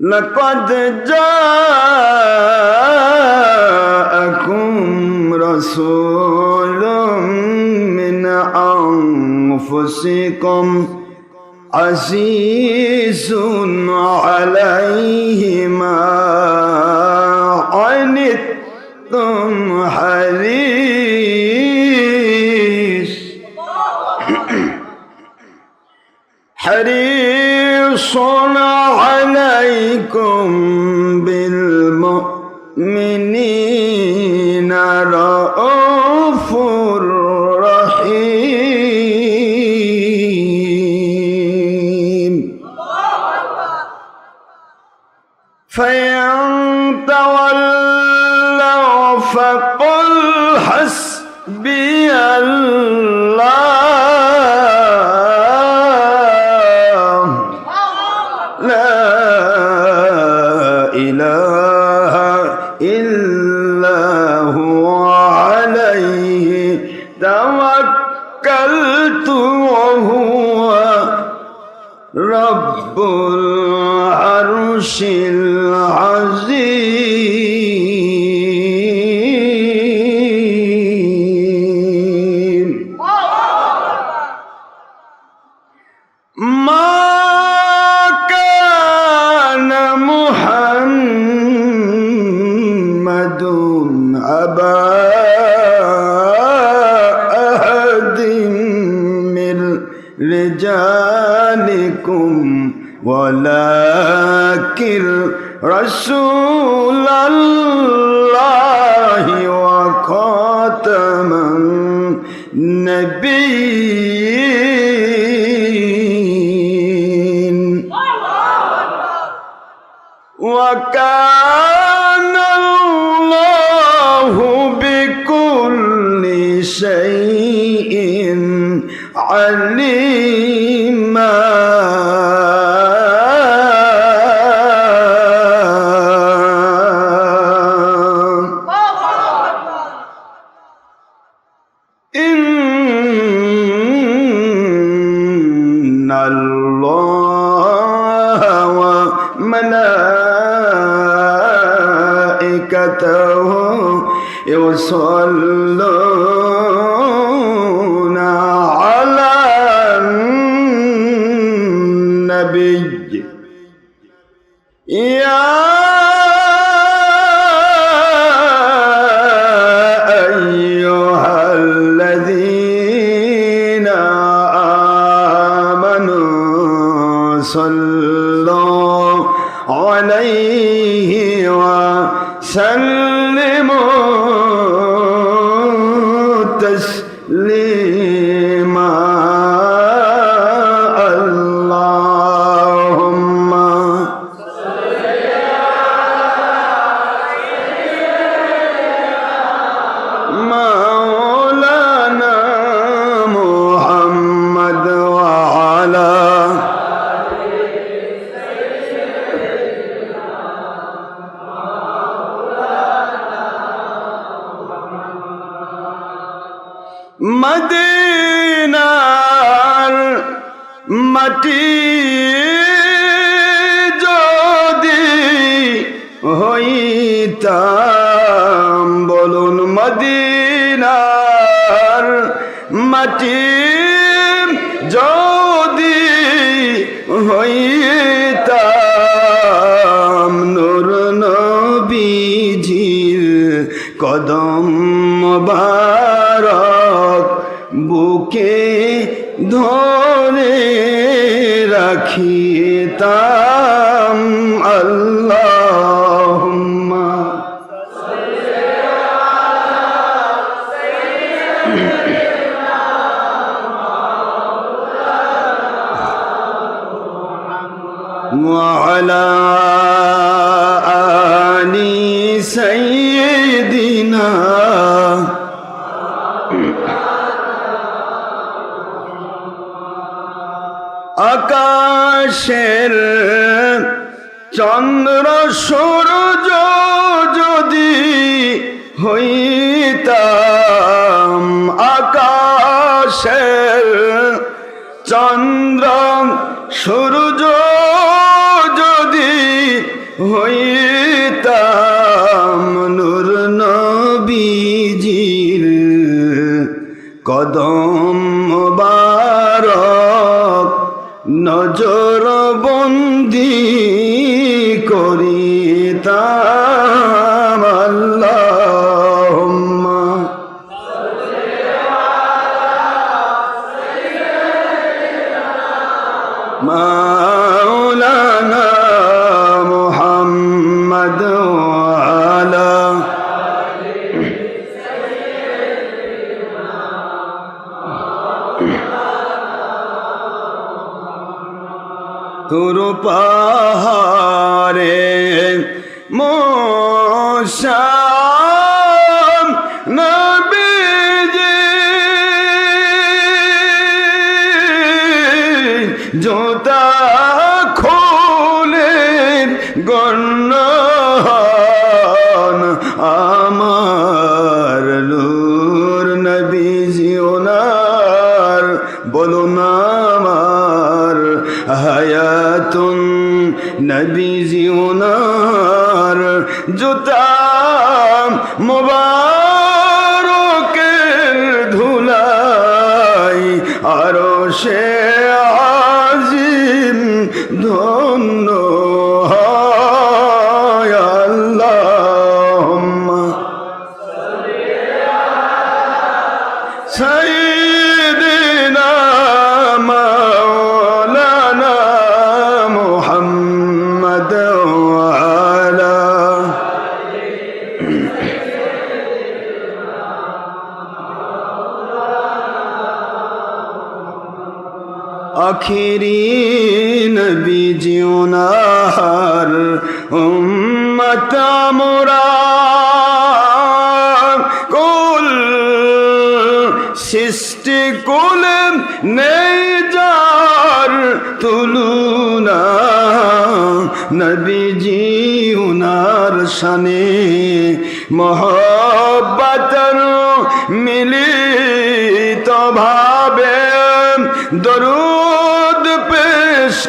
لقد جاءكم رسول من أنفسكم عزيز عليه ما عنتم حريص. حريص. عليكم بالمؤمنين رؤوف رحيم. فإن تولوا فقل حسبي ولكن رسول الله وخاتم النبيين وكان يصلون মাটি যদি হইতাম বলুন মদিনার মাটি যদি হইতাম নূর নবীজির কদম key নবী জিওনার উম্মত মোরা। কুল সৃষ্টি কুল নেই যার তুলুনা। নবীজি উনার শানে মহব্বতর মিলিত ভাবে দরুদ পেশ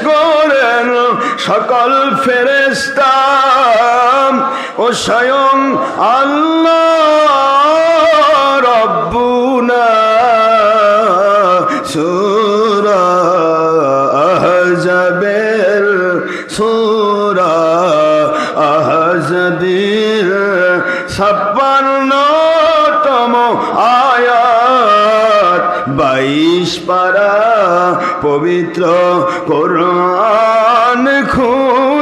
করেন, সকল ফেরেস্তা ও স্বয়ং আল্লাহ রব্বুনা। সুরা আহজাবের সুরা আহজাবের ছাপ্পান্নতম আয়াত, বাইশ পারা পবিত্র কোরআন খুলে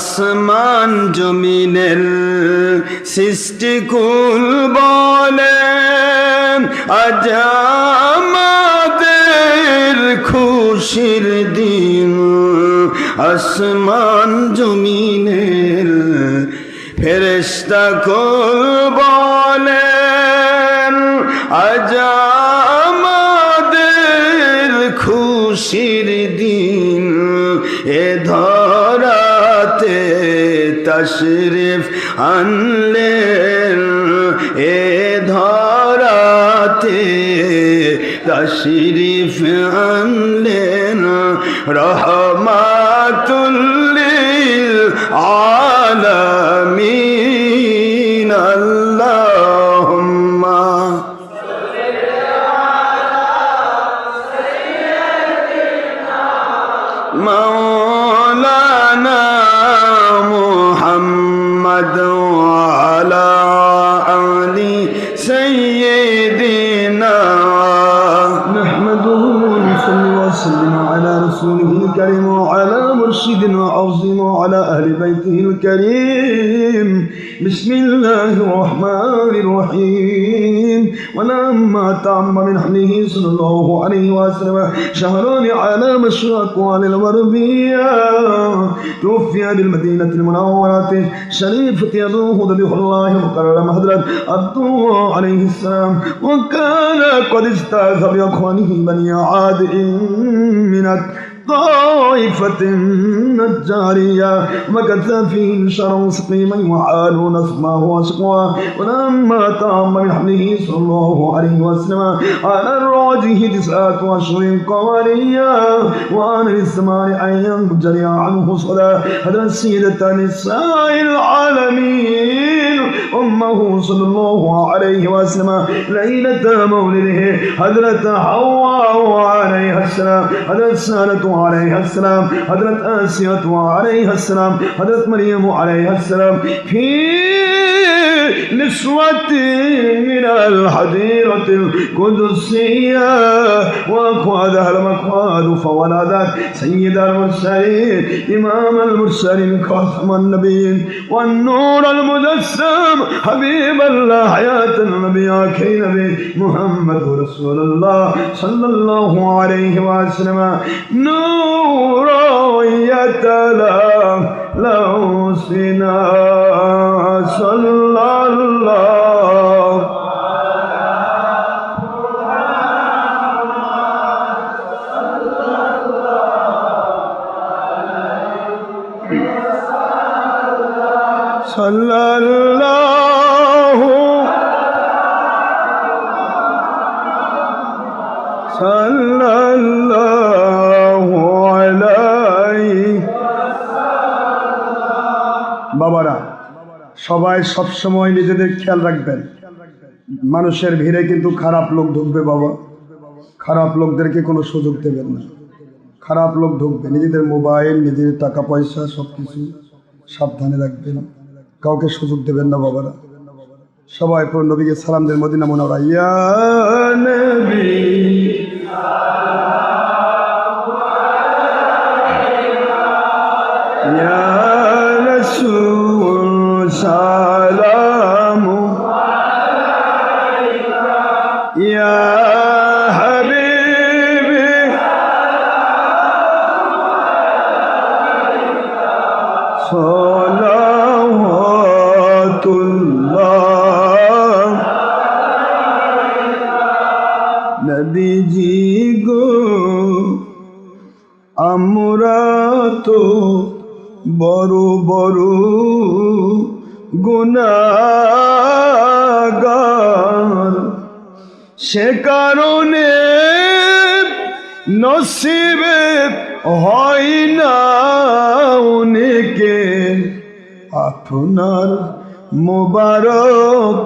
আসমান জমিনের সৃষ্টি কুল বলে, আজ আমাদের খুশির দিন। আসমান জমিনের ফেরেস্তা কুল বলেন আজ আনলেন এ ধরাতে তশরিফ আনলেন রহমাতুল্লিল رسول كريم على ونصلي وسلم على رسوله الكريم الكريم. بسم الله الرحمن الرحيم. ولما تم من حمله صلى الله عليه وسلم. شهران على مشرق وعلى الغربية. توفي بالمدينة المنورة. شريفة أبوه ذبيح الله مكرم حضرت عبد الله عليه السلام. وكان قد أستاذ بأخوانه بني عاد من طائفة النجارية وكث فيهم شر سقيما وحالوا نصمه وشقوا ولما تم من حمله صلى الله عليه وسلم على الراجه تسعة أشهر قمرية وأن للثمان أن جري عنه صلاة هذا السيدة نساء العالمين. أمه صلى الله عليه وسلم ليلة مولده حضرة حواء عليها السلام حضرت سالة عليها السلام حضرت آسية عليها السلام حضرت مريم عليها السلام في نسوة من الحديرة القدسية وأكوادها المكواد فولدت سيد المرسلين إمام المرسلين خاتم النبيين والنور المجسم حبيب الله حياة النبي كي نبي محمد رسول الله صلى الله عليه وسلم. نور يتلى لو سنا صلى الله صلى الله সবাই সবসময় নিজেদের খেয়াল রাখবেন। মানুষের ভিড়ে কিন্তু খারাপ লোক ঢুকবে বাবা। খারাপ লোকদেরকে কোনো সুযোগ দেবেন না। খারাপ লোক ঢুকবে, নিজেদের মোবাইল নিজেদের টাকা পয়সা সব কিছু সাবধানে রাখবেন। কাউকে সুযোগ দেবেন না বাবারা। সবাই পুরো নবীকে সালাম দেন মদিনা ইয়া নবী, ইয়া সালামু সে কারণে নসিবে হয় না অনেকে। আপনার মোবারক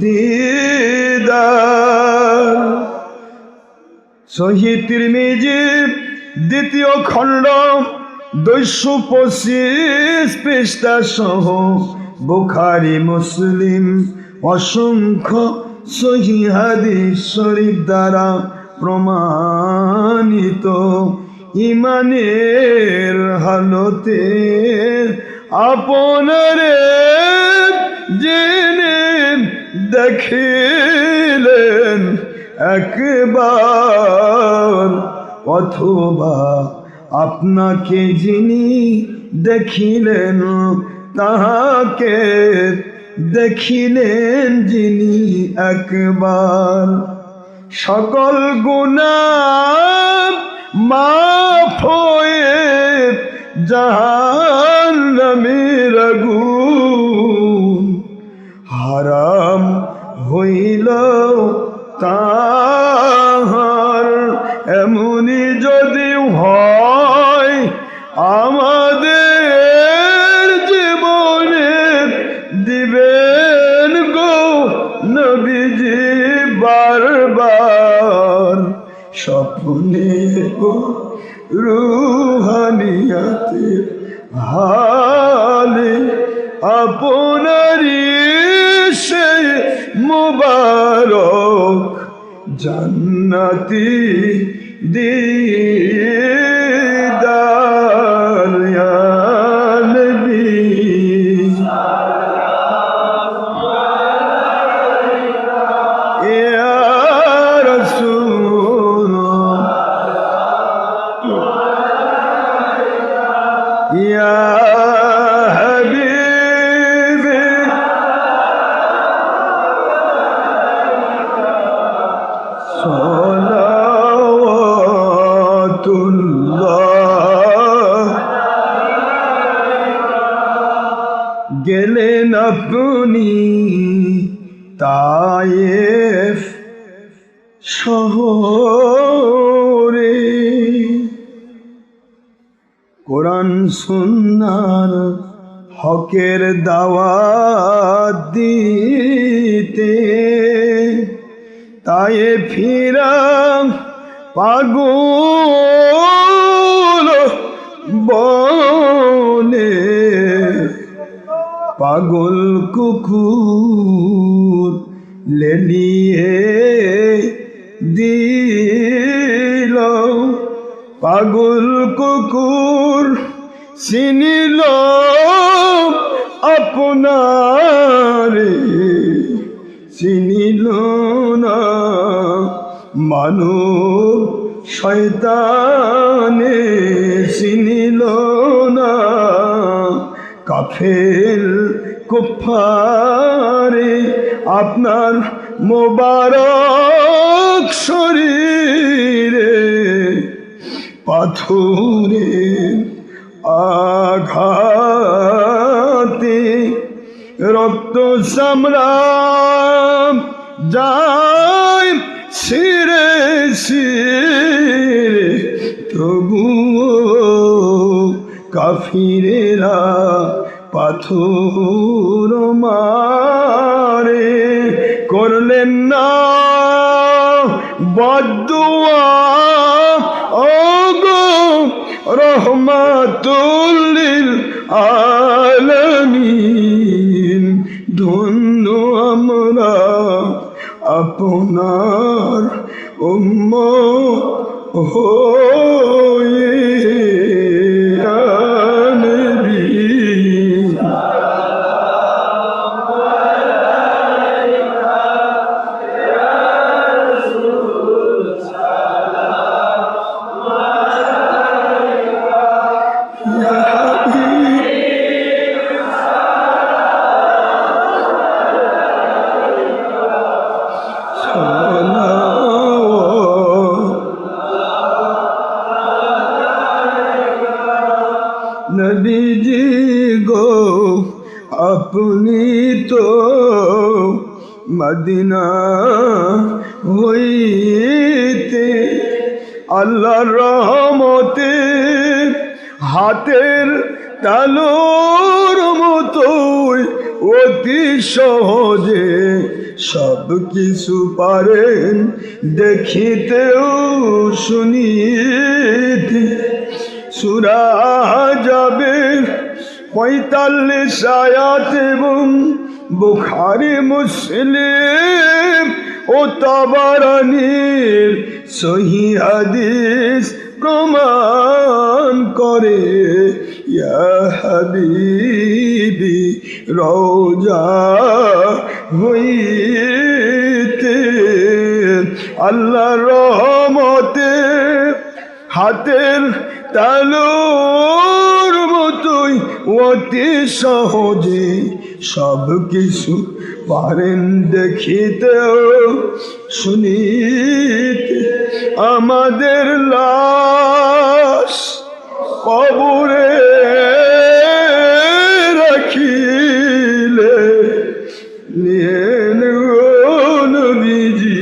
দিদার। শহীদ তিরমিজি, দ্বিতীয় খণ্ড, দুইশো পঁচিশ পৃষ্ঠা সহ বুখারি, মুসলিম, অসংখ্য সহি হাদিস শরীফ দ্বারা প্রমাণিত। ইমানের হালতে আপনারে জেনে দেখিলেন একবার, অথবা আপনাকে যিনি দেখিলেন তাহাকে দেখিলেন যিনি একবার। সকল গুণা মাফ হয়ে জাহান নামের আগুন হকের দাওয়াত দিতে। তাই ফিরা পাগল বনে। পাগল কুকুর লেলিয়ে দিল। পাগল কুকুর চিনিল আপনারে চিনিল না। মানব শয়তানে চিনিল না। কাফের কুফারে আপনার মোবারক শরীরে পাথরের আঘাতে রক্ত সম্রাম যায় শিরে ছিঁড়ে তবুও কাফিরেরা পাথর মারে। করলেন না বদুয়া ওগো রহমাতুল্লিল আপনার উম্ম হয়ে মদিনা হইতে আল্লাহ রহমতে হাতের তালোর মতোই অতি সহজে সব কিছু পারেন দেখিতেও শুনিতে। সুরা যাবে পঁয়তাল্লিশ আয়াত এবং বুখারি, মুসলিম ও তাবারানির সহি হাদিস প্রমাণ করে হাবিবি রোজা হইতে। আল্লাহ রহমতে হাতের তালুর মতোই অতি সহজে সব কিছু পারেন দেখিতেও শুনিতে আমাদের লাশ কবরে রাখিলে। নিয়ে নবীজি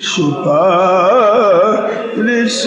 সুপারিশ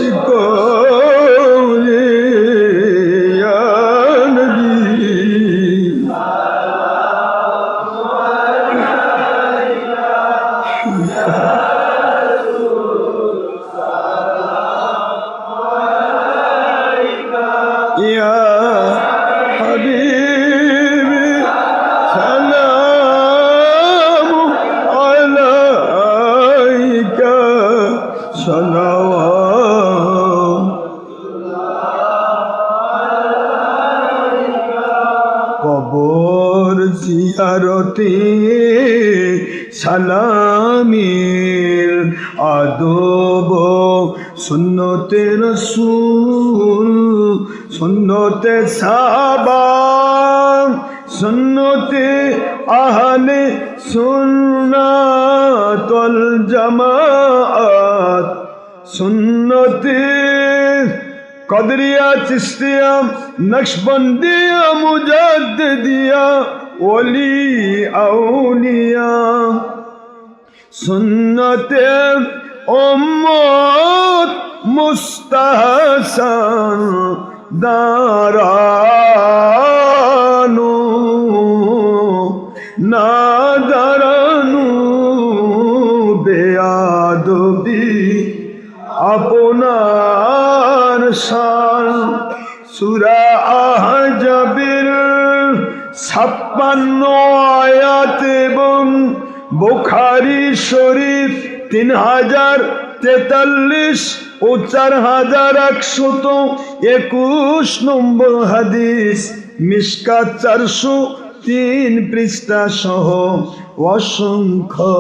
সুন্নাতল জামাআত, সুন্নতে কদরিয়া চিস্তিয়া নকশবন্দিয়া মুজাদ বাদ দিয়া ওলি আউলিয়া। সুন্নতে উম্মত মুস্তাহসান দাঁড়ানো না দাঁড়ানো বেয়াদবি আপনার শান সুরা আহজাবের ছাপ্পান্ন আয়াত এবং বুখারি শরীফ তিন হাজার তেতাল্লিশ ও চার হাজার একশত একুশ নম্বর হাদিস, মিসকাত চারশো তিন পৃষ্ঠা সহ অসংখ্য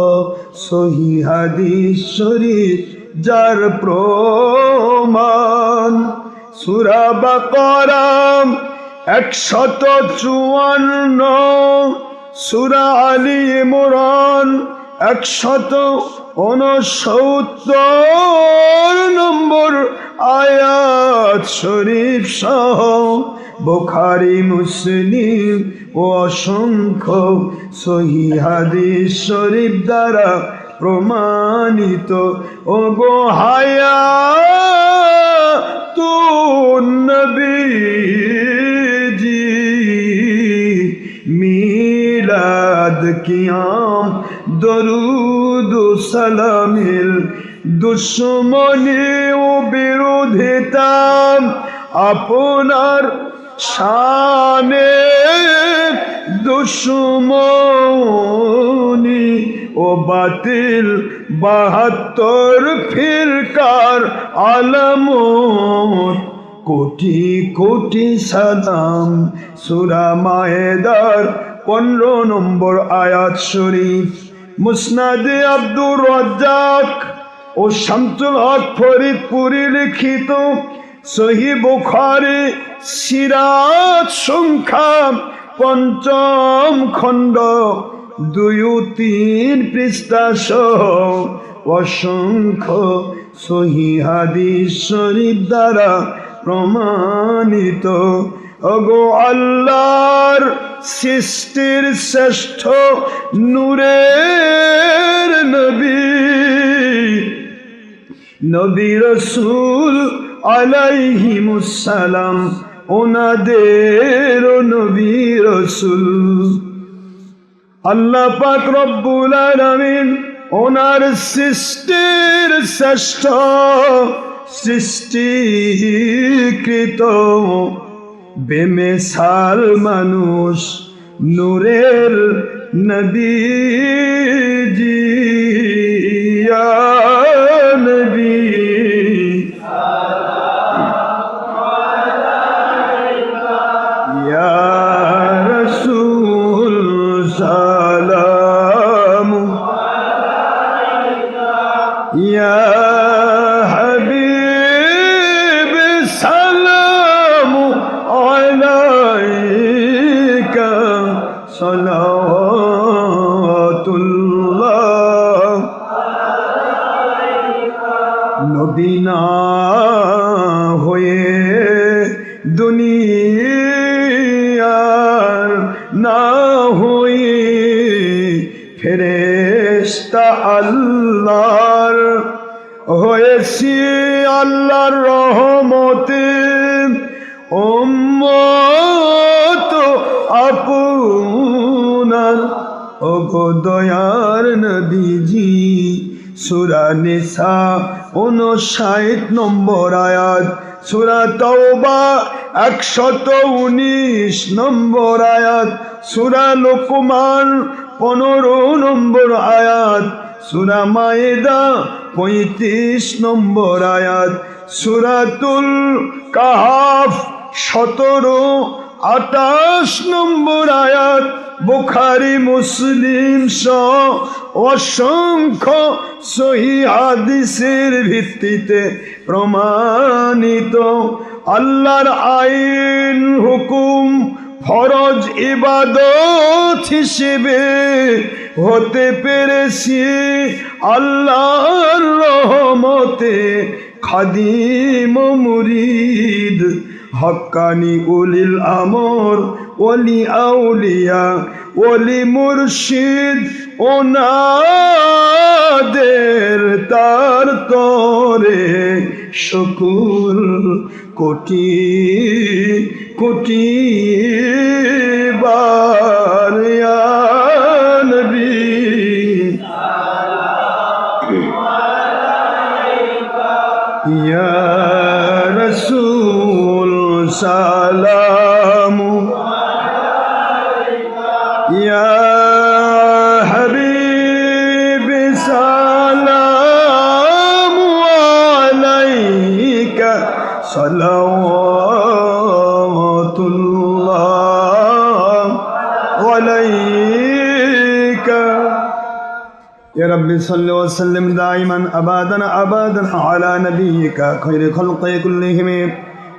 সহি হাদিস শরীফ, যার প্রমাণ সুরা বাকারাম একশত চুয়ান্ন, সুরা আলী ইমরান একশত উনসত্তর নম্বর আয়াত শরীফ সহ, বুখারি, মুসলিম ও অসংখ্য সহিহাদিস শরীফ দ্বারা প্রমাণিত। ও গো হায়া তু নবীজি, মিলাদ কিয়াম, দরুদ সালামিল দুশ্মনী ও বিরোধিতা আপনার শানে দুশ্মনী ও বাতিল, বাহাত্তর ফিরকার আলম কোটি কোটি সালাম, সুরা মায়েদার পনেরো নম্বর আয়াত শরীফ। মুসনাদে আব্দুর রাজ্জাক ও শামসুল হক ফরিদপুরি লিখিত সহি বুখারি সিরাজ সংখ্যা পঞ্চম খণ্ড দুই তিন পৃষ্ঠা সহ অসংখ্য সহি হাদিস শরীফ দ্বারা প্রমাণিত। অগো আল্লাহর সৃষ্টির শ্রেষ্ঠ নূরের নবী নবী রসুল আলাইহিমুসালাম ওনাদের নবী রসুল। আল্লাহ পাক রব্বুল আলামিন ওনার সৃষ্টির শ্রেষ্ঠ, সৃষ্টিকৃত, বেমেসাল মানুষ, নূরের নবীজি, ইয়া নবী। উনষাট নম্বর আয়াত। সুরা তওবা একশত উনিশ নম্বর আয়াত। সুরা লোকমান পনেরো নম্বর আয়াত। সুরা মায়েদা পঁয়ত্রিশ নম্বর আয়াত। সুরাতুল কাহাফ সতেরো আটাশ নম্বর আয়াত। বুখারি, মুসলিম সহ অসংখ্য সহি হাদিসের ভিত্তিতে প্রমাণিত। আল্লাহর আইন, হুকুম, ফরজ, ইবাদত হিসেবে হতে পেরেছি। আল্লাহর রহমতে খাদিম মুরিদ। হকানি উলিল আমর অলি আউলিয়া, ওলি মুর্শিদ, ওনাদের তার তরে শকুল কোটি কোটি বারবি ইয়া রসুল। سلام يا حبيب سلام عليك. صلوات الله عليك. يا رب صل وسلم دائما ابدا ابدا على نبيك خير خلق كلهم.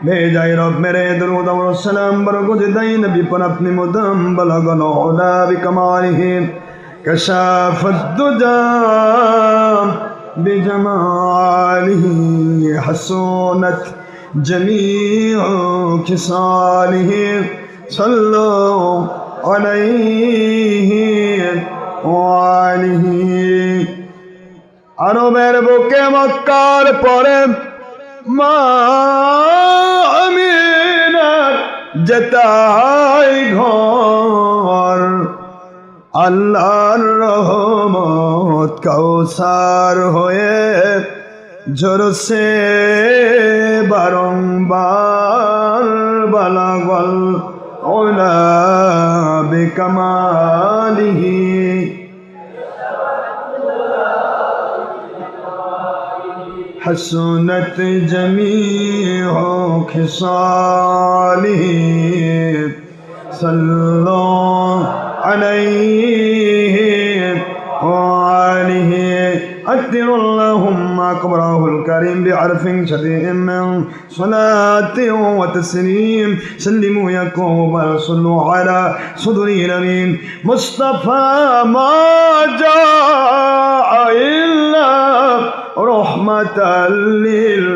بھیجا رب میرے درود اور السلام برکت دائی نبی پر اپنی مدام بلغ العلا بکمالہ کشاف الدجا بجمالہ حسونت جمیع کسالہ صلو علیہ وآلہ আরবের বুকে মক্কার পরে মা যেতাই ঘর আল্লাহর রহমত কৌসার হয়ে ঝরসে বারংবার বালাগল ওলা বেকামালিহি। حسنت جميع خصاله. صلوا عليه وآله. أكثر اللهم أكبره الكريم بعرف شديد من صلاة وتسليم. سلموا يكوب صلوا على صدر الأمين. مصطفى ما جاء إلا رحمة للعالمين.